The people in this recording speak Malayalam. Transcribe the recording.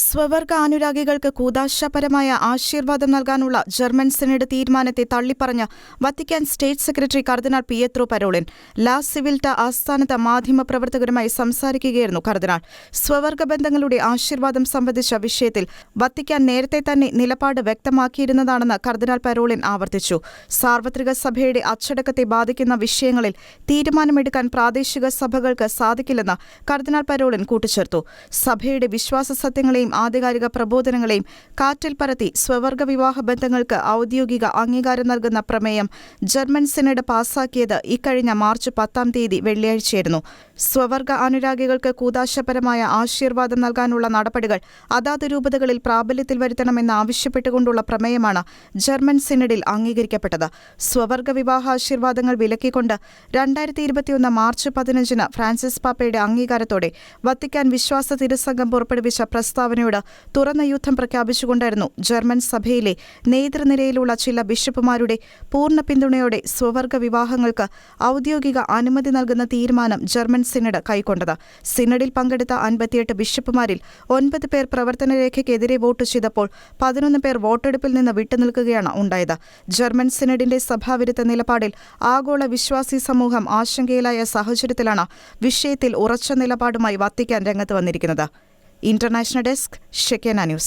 സ്വവർഗ അനുരാഗികൾക്ക് കൂതാശപരമായ ആശീർവാദം നൽകാനുള്ള ജർമ്മൻ സെനറ്റ് തീരുമാനത്തെ തള്ളിപ്പറഞ്ഞ വത്തിക്കാൻ സ്റ്റേറ്റ് സെക്രട്ടറി കർദിനാൾ പിയത്രോ പരോളിൻ ലാ സിവിൽട്ട ആസ്ഥാനത്ത് മാധ്യമപ്രവർത്തകരുമായി സംസാരിക്കുകയായിരുന്നു കർദിനാൾ. സ്വവർഗ ബന്ധങ്ങളുടെ ആശീർവാദം സംബന്ധിച്ച വിഷയത്തിൽ വത്തിക്കാൻ നേരത്തെ തന്നെ നിലപാട് വ്യക്തമാക്കിയിരുന്നതാണെന്ന് കർദിനാൾ പരോളിൻ ആവർത്തിച്ചു. സാർവത്രിക സഭയുടെ അച്ചടക്കത്തെ ബാധിക്കുന്ന വിഷയങ്ങളിൽ തീരുമാനമെടുക്കാൻ പ്രാദേശിക സഭകൾക്ക് സാധിക്കില്ലെന്ന് കർദിനാൾ പരോളിൻ കൂട്ടിച്ചേർത്തു. സഭയുടെ വിശ്വാസ സത്യങ്ങളെയും ആധികാരിക പ്രബോധനങ്ങളെയും കാറ്റിൽ പരത്തി സ്വവർഗ വിവാഹ ബന്ധങ്ങൾക്ക് ഔദ്യോഗിക അംഗീകാരം നൽകുന്ന പ്രമേയം ജർമ്മൻ സെനഡ് പാസാക്കിയത് ഇക്കഴിഞ്ഞ മാർച്ച് പത്താം തീയതി വെള്ളിയാഴ്ചയായിരുന്നു. സ്വവർഗ അനുരാഗികൾക്ക് കൂതാശപരമായ ആശീർവാദം നൽകാനുള്ള നടപടികൾ അതാത് രൂപതകളിൽ പ്രാബല്യത്തിൽ വരുത്തണമെന്ന് ആവശ്യപ്പെട്ടുകൊണ്ടുള്ള പ്രമേയമാണ് ജർമ്മൻ സെനഡിൽ അംഗീകരിക്കപ്പെട്ടത്. സ്വവർഗ വിവാഹാശീർവാദങ്ങൾ വിലക്കിക്കൊണ്ട് രണ്ടായിരത്തി ഇരുപത്തിയൊന്ന് മാർച്ച് പതിനഞ്ചിന് ഫ്രാൻസിസ് പാപ്പയുടെ അംഗീകാരത്തോടെ വത്തിക്കാൻ വിശ്വാസ തിരുസംഘം പുറപ്പെടുവിച്ച പ്രസ്താവനയോട് തുറന്ന യുദ്ധം പ്രഖ്യാപിച്ചുകൊണ്ടായിരുന്നു ജർമ്മൻ സഭയിലെ നേതൃനിരയിലുള്ള ചില ബിഷപ്പുമാരുടെ പൂർണ പിന്തുണയോടെ സ്വവർഗ വിവാഹങ്ങൾക്ക് ഔദ്യോഗിക അനുമതി നൽകുന്ന തീരുമാനം ജർമ്മൻ സിനഡ് കൈക്കൊണ്ടത്. സിനഡിൽ പങ്കെടുത്ത അൻപത്തിയെട്ട് ബിഷപ്പുമാരിൽ ഒൻപത് പേർ പ്രവർത്തനരേഖയ്ക്കെതിരെ വോട്ട് ചെയ്തപ്പോൾ പതിനൊന്ന് പേർ വോട്ടെടുപ്പിൽ നിന്ന് വിട്ടുനിൽക്കുകയാണ് ഉണ്ടായത്. ജർമ്മൻ സിനഡിന്റെ സഭാവിരുദ്ധ നിലപാടിൽ ആഗോള വിശ്വാസി സമൂഹം ആശങ്കയിലായ സാഹചര്യത്തിലാണ് വിഷയത്തിൽ ഉറച്ച നിലപാടുമായി വത്തിക്കാൻ രംഗത്ത് വന്നിരിക്കുന്നത്. International desk শেকেনা news